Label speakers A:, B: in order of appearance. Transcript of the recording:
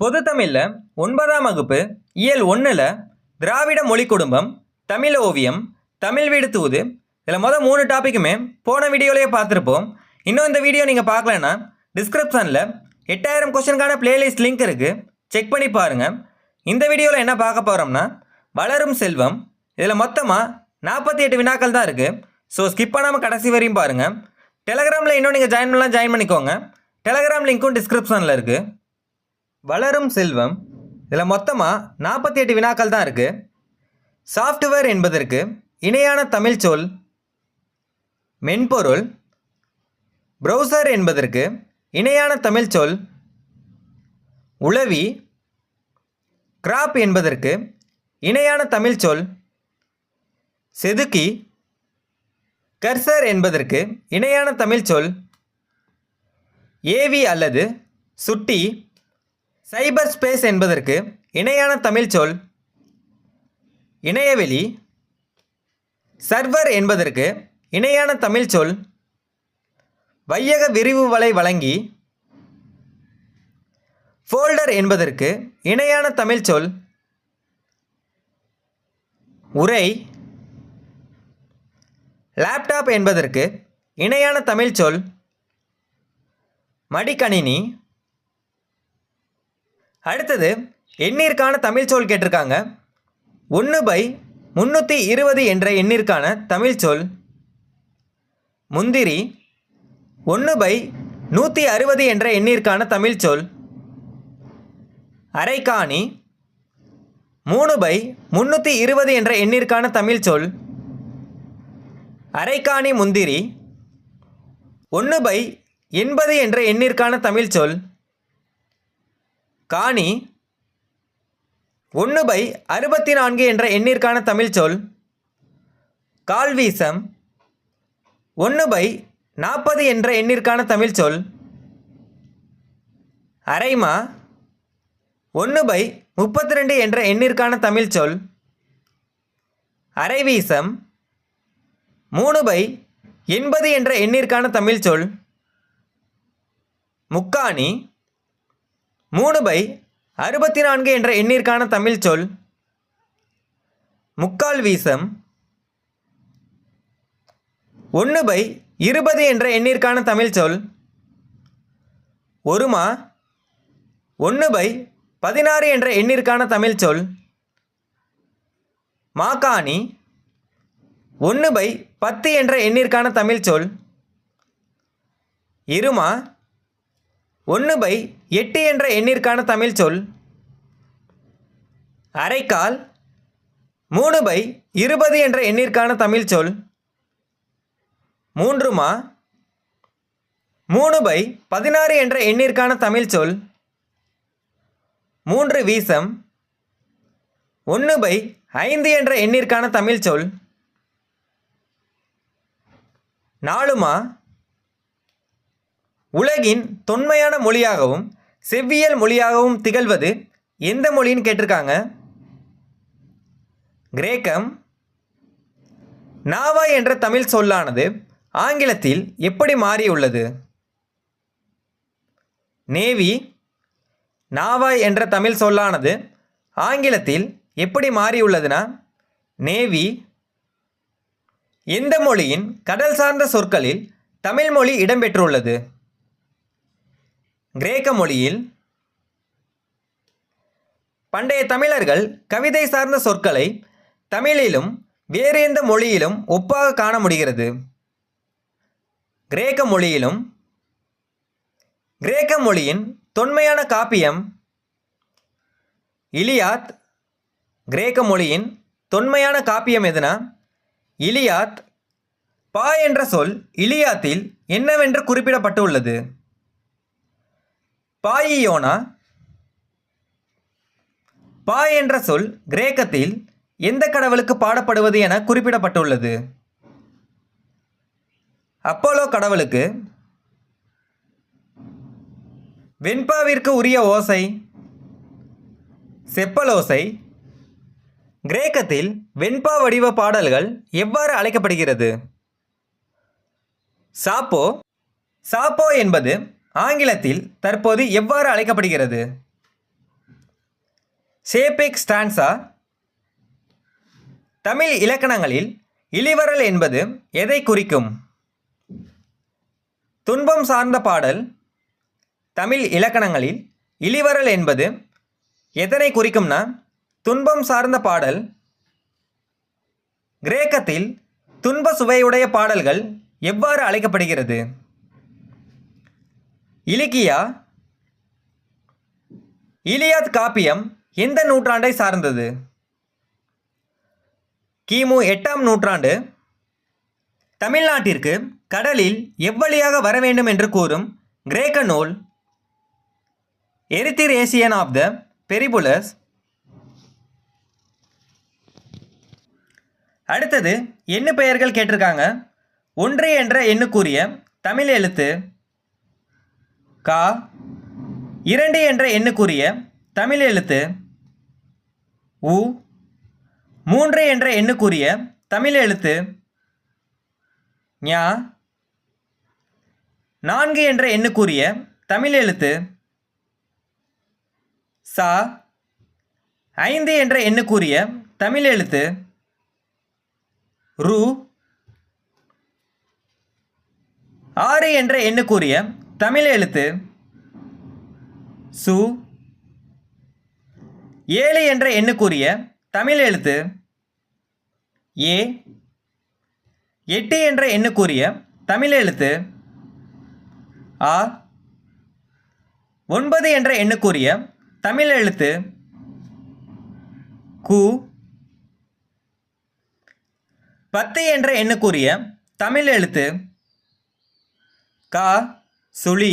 A: பொது தமிழில் ஒன்பதாம் வகுப்பு இயல் ஒன்றில் திராவிட மொழி குடும்பம் தமிழ் ஓவியம் தமிழ் வீடு தூது. இதில் மொதல் மூணு டாப்பிக்குமே போன வீடியோலேயே பார்த்துருப்போம். இன்னும் இந்த வீடியோ நீங்கள் பார்க்கலன்னா டிஸ்கிரிப்ஷனில் எட்டாயிரம் கொஸ்டினுக்கான பிளேலிஸ்ட் லிங்க் இருக்குது செக் பண்ணி பாருங்கள் இந்த வீடியோவில் என்ன பார்க்க போகிறோம்னா வளரும் செல்வம். இதில் மொத்தமாக நாற்பத்தி எட்டு வினாக்கள் தான் இருக்குது ஸோ ஸ்கிப் பண்ணாமல் கடைசி வரையும் பாருங்கள் டெலகிராமில் இன்னும் நீங்கள் ஜாயின் பண்ணலாம் ஜாயின் பண்ணிக்கோங்க. டெலகிராம் லிங்க்கும் டிஸ்கிரிப்ஷனில் இருக்குது வளரும் செல்வம். இதில் மொத்தமாக நாற்பத்தி எட்டு வினாக்கள் தான் இருக்குது சாஃப்ட்வேர் என்பதற்கு இணையான தமிழ் சொல் மென்பொருள் ப்ரௌசர் என்பதற்கு இணையான தமிழ் சொல் உளவி கிராப் என்பதற்கு இணையான தமிழ் சொல் செதுக்கி கர்சர் என்பதற்கு இணையான தமிழ் சொல் ஏவி அல்லது சுட்டி சைபர் ஸ்பேஸ் என்பதற்கு இணையான தமிழ் சொல் இணையவெளி. சர்வர் என்பதற்கு இணையான தமிழ் சொல் வையக விரிவு வலை வழங்கி. ஃபோல்டர் என்பதற்கு இணையான தமிழ் சொல் உரை. லேப்டாப் என்பதற்கு இணையான தமிழ் சொல் மடிக்கணினி. அடுத்தது எண்ணிற்கான தமிழ் சொல் கேட்டிருக்காங்க. ஒன்று பை முந்நூற்றி இருபது என்ற எண்ணிற்கான தமிழ் சொல். முந்திரி ஒன்று பை நூற்றி அறுபது என்ற எண்ணிற்கான தமிழ் சொல். அரைக்காணி மூணு பை முந்நூற்றி இருபது என்ற எண்ணிற்கான தமிழ் சொல். அரைக்காணி முந்திரி ஒன்று பை எண்பது என்ற எண்ணிற்கான தமிழ் சொல். காணி ஒன்று பை அறுபத்தி நான்கு என்ற எண்ணிற்கான தமிழ் சொல். கால்வீசம் ஒன்று பை நாற்பது என்ற எண்ணிற்கான தமிழ் சொல். அரைமா ஒன்று பை முப்பத்தி ரெண்டு என்ற எண்ணிற்கான தமிழ் சொல். அரைவீசம் மூணு பை எண்பது என்ற எண்ணிற்கான தமிழ் சொல். முக்காணி மூணு பை அறுபத்தி நான்கு என்ற எண்ணிற்கான தமிழ் சொல் முக்கால் வீசம் ஒன்று பை இருபது என்ற எண்ணிற்கான தமிழ் சொல் ஒருமா ஒன்று பை பதினாறு என்ற எண்ணிற்கான தமிழ் சொல் மாகாணி ஒன்று பை பத்து என்ற எண்ணிற்கான தமிழ் சொல் இருமா ஒன்று பை எட்டு என்ற எண்ணிற்கான தமிழ் சொல். அரைக்கால் மூணு பை இருபது என்ற எண்ணிற்கான தமிழ் சொல். மூன்றுமா மூணு பை பதினாறு என்ற எண்ணிற்கான தமிழ் சொல். மூன்று வீசம் ஒன்று பை ஐந்து என்ற எண்ணிற்கான தமிழ் சொல். நாலுமா உலகின் தொன்மையான மொழியாகவும் செவ்வியல் மொழியாகவும் திகழ்வது எந்த மொழின்னு கேட்டிருக்காங்க? கிரேக்கம். நாவா என்ற தமிழ் சொல்லானது ஆங்கிலத்தில் எப்படி மாறியுள்ளது? நேவி. நாவா என்ற தமிழ் சொல்லானது ஆங்கிலத்தில் எப்படி மாறியுள்ளதுன்னா நேவி. எந்த மொழியின் கடல் சார்ந்த சொற்களில் தமிழ் மொழி இடம்பெற்றுள்ளது? கிரேக்க மொழியில் பண்டைய தமிழர்கள் கவிதை சார்ந்த சொற்களை தமிழிலும் வேறு எந்த மொழியிலும் ஒப்பாக காண முடிகிறது. கிரேக்க மொழியிலும் கிரேக்க மொழியின் தொன்மையான காப்பியம் இலியாத் கிரேக்க மொழியின் தொன்மையான காப்பியம் எதுனா? இலியாத் பா என்ற சொல் இலியாத்தில் என்னவென்று குறிப்பிடப்பட்டுள்ளது. பாயியோனா பா என்ற சொல் கிரேக்கத்தில் எந்த கடவுளுக்கு பாடப்படுவது என குறிப்பிடப்பட்டுள்ளது? அப்போலோ கடவுளுக்கு. வெண்பாவிற்கு உரிய ஓசை. செப்பலோசை. கிரேக்கத்தில் வெண்பா வடிவ பாடல்கள் எவ்வாறு அழைக்கப்படுகிறது? சாப்போ. சாப்போ என்பது ஆங்கிலத்தில் தற்போது எவ்வாறு அழைக்கப்படுகிறது? சேபெக் ஸ்டான்சா தமிழ் இலக்கணங்களில் இளிவரல் என்பது எதை குறிக்கும்? துன்பம் சார்ந்த பாடல் தமிழ் இலக்கணங்களில் இளிவரல் என்பது எதனை குறிக்கும்னா துன்பம் சார்ந்த பாடல் கிரேக்கத்தில் துன்ப சுவையுடைய பாடல்கள் எவ்வாறு அழைக்கப்படுகிறது? இலிக்கியா இலியாத் காப்பியம் எந்த நூற்றாண்டை சார்ந்தது? கிமு எட்டாம் நூற்றாண்டு தமிழ்நாட்டிற்கு கடலில் எவ்வழியாக வர வேண்டும் என்று கூறும் கிரேக்க நூல் எரித்திரேசியன் ஆஃப் த பெரிபுலஸ். அடுத்தது எண்ணு பெயர்கள் கேட்டிருக்காங்க? ஒன்று என்ற எண்ணுக்குரிய தமிழ் எழுத்து கா. இரண்டு என்ற எண்ணுக்குரிய தமிழ் எழுத்து உ. மூன்று என்ற எண்ணுக்குரிய தமிழ் எழுத்து ஞா. நான்கு என்ற எண்ணுக்குரிய தமிழ் எழுத்து சா. ஐந்து என்ற எண்ணுக்குரிய தமிழ் எழுத்து ரு. ஆறு என்ற எண்ணுக்குரிய தமிழ் எழுத்து சு. ஏழு என்ற எண்ணுக்குரிய தமிழ் எழுத்து ஏ. எட்டு என்ற எண்ணுக்குரிய தமிழ் எழுத்து ஆ. ஒன்பது என்ற எண்ணுக்குரிய தமிழ் எழுத்து கு. பத்து என்ற எண்ணுக்குரிய தமிழ் எழுத்து கா. சுழி